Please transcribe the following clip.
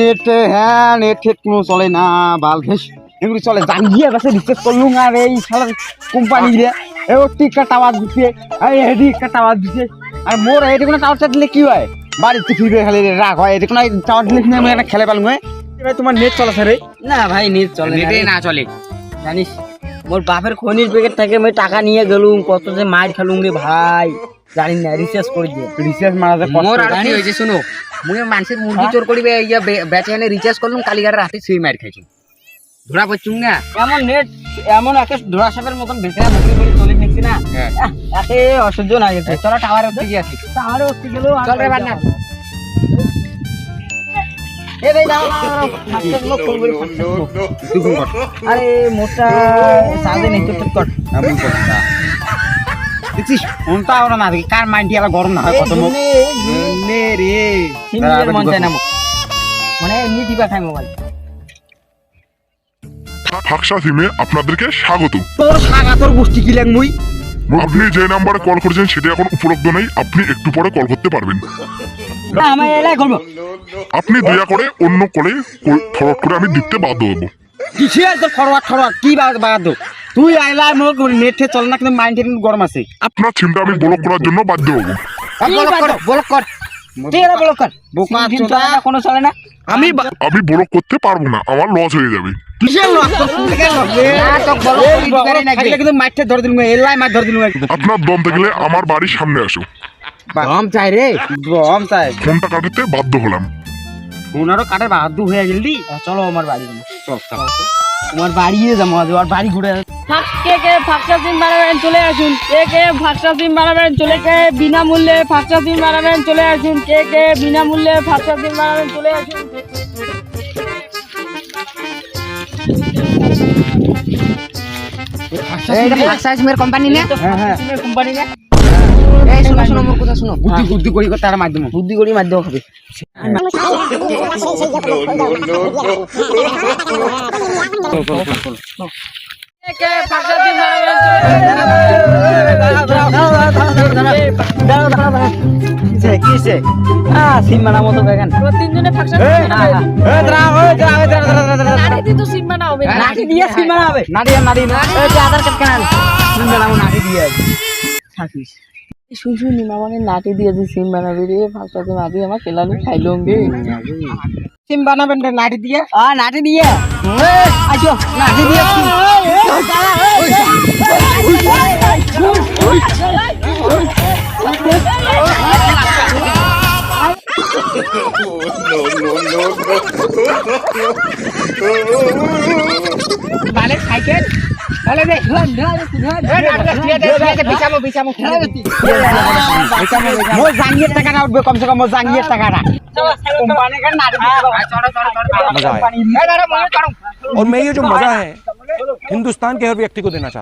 Net হ্যাঁ net ঠেট কোনো চলে না বাল ভেস এগুলি চলে জাঙ্গিয়ে গেছে রিচার্জ করলুম আর এই সারা কোম্পানি রে। এ ও টিকা টাওয়ার দিচ্ছে এই হেডি একটা টাওয়ার দিচ্ছে আর মোর এটি কোনো টাওয়ারটা দিলে কি হয়? বাড়িতে ফিরবে খালি রাগ হয়। এটি কোনো টাওয়ার দিলে কিনা আমি একটা খেলে পালুম এবার তোমার নেট চলেছে রে। না ভাই নেট চলে না নেটে না চলে। জানিস মোর বাপের খনির প্যাকেট থেকে আমি টাকা নিয়ে গেলুম কত যে মার খেলুম রে ভাই। জানি না রিচার্জ করে দিয়ে রিচার্জ মারাতে মোর আর কি জানিস? শুনো মুই মানুষের মুরগি চোর করিবে ইয়া বেচে এনে রিচার্জ করলুম কালিগার রাতে সুই মার ধরা পড়ছুম না? এমন নেট এমন একে ধরা সাপের মতন বিক্রি করে চলে নিচ্ছি না? হ্যাঁ। একে অসহ্য না গেছে চলো টাওয়ার গিয়ে আসি। উঠতে গেল চল রে বান্না। আরে মোটা সাজে নেই তো ঠিক কর। দেখছিস ফোনটা ওরা না দেখি কার মাইন্ডটি আবার গরম না হয় কত মুখ? নে রে। মন চায় না মুখ। মানে এমনি দিবা খাই মোবাইল ফাঁকসা সিমে আপনাদেরকে স্বাগত। তোর সাগা তোর গোষ্ঠী কি লাগ মুই? আপনি যে নাম্বারে কল করেছেন সেটা এখন উপলব্ধ নেই। আপনি একটু পরে কল করতে পারবেন। আমি এলাই করব। আপনি দয়া করে অন্য কলে ফরওয়ার্ড করে আমি দিতে বাধ্য হব। কিসে তোর ফরওয়ার্ড ফরওয়ার্ড কি বাদ তুই আইলা মোক নেট চলে না কিন্তু মাইন্ড গরম আছে। আপনার সিমটা আমি ব্লক করার জন্য বাধ্য হব। ব্লক কর ব্লক কর। তুই এরা ব্লক কর। বোকা চোদা। না, কোনো চলে না। আমি আমি ব্লক করতে পারব না আমার লস হয়ে যাবে। তোর তোর কিন্তু আপনার দম থাকলে আমার বাড়ির সামনে আসো। কম চাই রে। বম তাই ফোনটা কাটাতে বাধ্য হলাম। ওনারও কাটে বাহাদু হয়ে গেলি। চলো আমার বাড়ি চল চল। তোমার বাড়িয়ে যাব আজ আর বাড়ি ঘুরে কে কে ফাঁকসা সিম বানাবেন চলে আসুন কে কে ফাঁকসা সিম বানাবেন চলে কে বিনামূল্যে ফাঁকসা সিম বানাবেন চলে আসুন কে কে বিনামূল্যে ফাঁকসা সিম বানাবেন চলে আসুন কোম্পানি না হ্যাঁ হ্যাঁ কোম্পানি না এই শোনো শোনো মোর কথা শোনো বুদ্ধি বুদ্ধি করি তার মাধ্যমে বুদ্ধি করি মাধ্যম হবে তো তো বানাবে দিয়ে যে সিম বানাবো মানে নাটি দিয়ে যে সিম বানাবি রে ফাঁকসা সিম আদি আমার কেলানি খাইলং গে। সিম বানাবেন রে নাড়ি দিয়ে। আ লাঠি দিয়ে। আজো লাঠি দিয়ে। বালে সাইকেল বলে দে বিছামো বিছামো মোর জাঙ্গিয়ে টাকা না উঠবে কমসে কম মোর জাঙ্গিয়ে টাকা না কোম্পানি কার নাড়ি চলো চলো চলো मजा आया এই দাঁড়া মনে করো और मैं ये जो मजा है हिंदुस्तान के हर व्यक्ति को देना चाहता हूं